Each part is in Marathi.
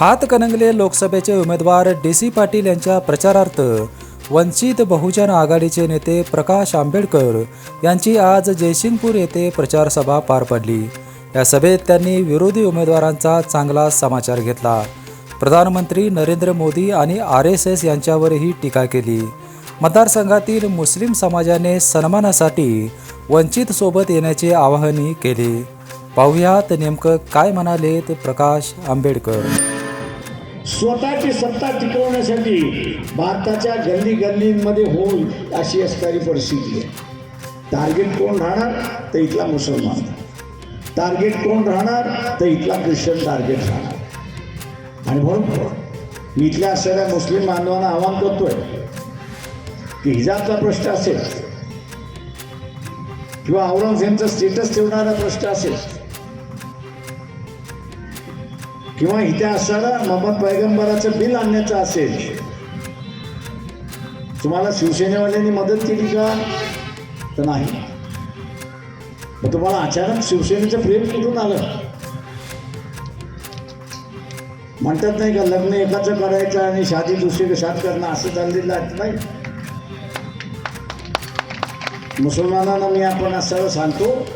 हातकणंगले लोकसभेचे उमेदवार डी सी पाटील यांच्या प्रचारार्थ वंचित बहुजन आघाडीचे नेते प्रकाश आंबेडकर यांची आज जयसिंगपूर येथे प्रचारसभा पार पडली. या सभेत त्यांनी विरोधी उमेदवारांचा चांगला समाचार घेतला. प्रधानमंत्री नरेंद्र मोदी आणि आर एस एस यांच्यावरही टीका केली. मतदारसंघातील मुस्लिम समाजाने सन्मानासाठी वंचित सोबत येण्याचे आवाहनही केले. पाहुयात नेमकं काय म्हणालेत प्रकाश आंबेडकर. स्वतःची सत्ता टिकवण्यासाठी भारताच्या गल्ली गल्लींमध्ये होईल अशी असणारी परिस्थिती आहे. टार्गेट कोण राहणार? तर इथला मुसलमान. टार्गेट कोण राहणार? तर इथला ख्रिश्चन टार्गेट राहणार. आणि म्हणून मी इथल्या असणाऱ्या मुस्लिम बांधवांना आवाहन करतोय की हिजाबचा प्रश्न असेल किंवा औरंगजेबचा स्टेटस ठेवणारा प्रश्न असेल किंवा इथे असणारा मोहम्मद पैगंबराचं बिल आणण्याचं असेल. तुम्हाला शिवसेनेवाल्यांनी मदत केली का? तर नाही. मग तुम्हाला अचानक शिवसेनेचं प्रेम कुठून आलं? म्हणतात नाही का लग्न एकाचं करायचं आणि शादी दुसरी साथ करणं असं चाललेलं आहे नाही? मुसलमानांना मी आपण असं सांगतो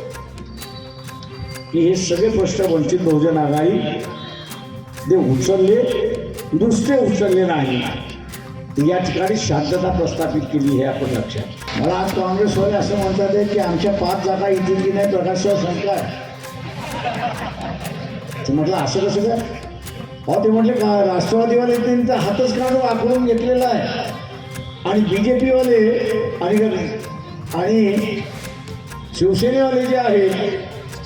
की हे सगळे प्रश्न वंचित बहुजन आघाडी ते उचलले दुसरे उचलले नाही. या ठिकाणी शांतता प्रस्थापित केली हे आपण लक्षात मला आज काँग्रेसवाले असं म्हणतात आहे की आमच्या पाच जागा येतील की नाही प्रकाशवर सरकार तर म्हटलं असं कसं काय? अहो ते म्हटले का राष्ट्रवादीवाले त्यांचा हातच काढून आखडून घेतलेला आहे. आणि बी जे पीवाले आणि आणि शिवसेनेवाले जे आहेत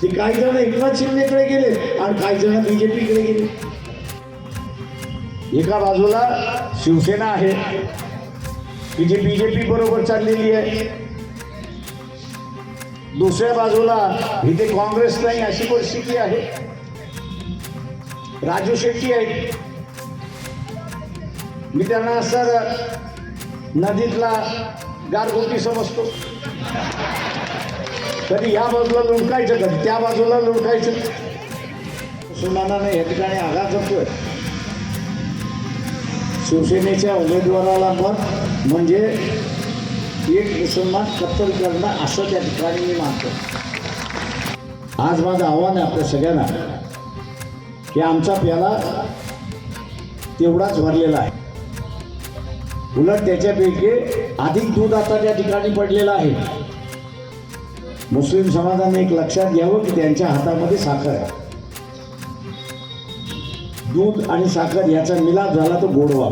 ते काही जण एकनाथ शिंदेकडे गेले आणि काही जण बी जे पीकडे गेले. एका बाजूला शिवसेना आहे. की जी बी जे पी बरोबर चाललेली आहे. दुसऱ्या बाजूला इथे काँग्रेस नाही अशी परिस्थिती आहे. राजू शेट्टी आहेत. मी त्यांना सर नदीतला गारगोटी समजतो. कधी या बाजूला लुडकायचं कधी त्या बाजूला लुडकायचं नाही या ठिकाणी आघात होतोय शिवसेनेच्या उमेदवाराला मत म्हणजे एक मुसलमान कत्तल करणं असं त्या ठिकाणी मी मानतो. आज माझं आव्हान आहे आपल्या सगळ्यांना की आमचा प्याला तेवढाच भरलेला आहे. उलट त्याच्यापैकी अधिक दूध आता त्या ठिकाणी पडलेलं आहे. मुस्लिम समाजाने एक लक्षात घ्यावं की त्यांच्या हातामध्ये साखर आहे. दूध आणि साखर याचा मिलाप झाला तो गोडवा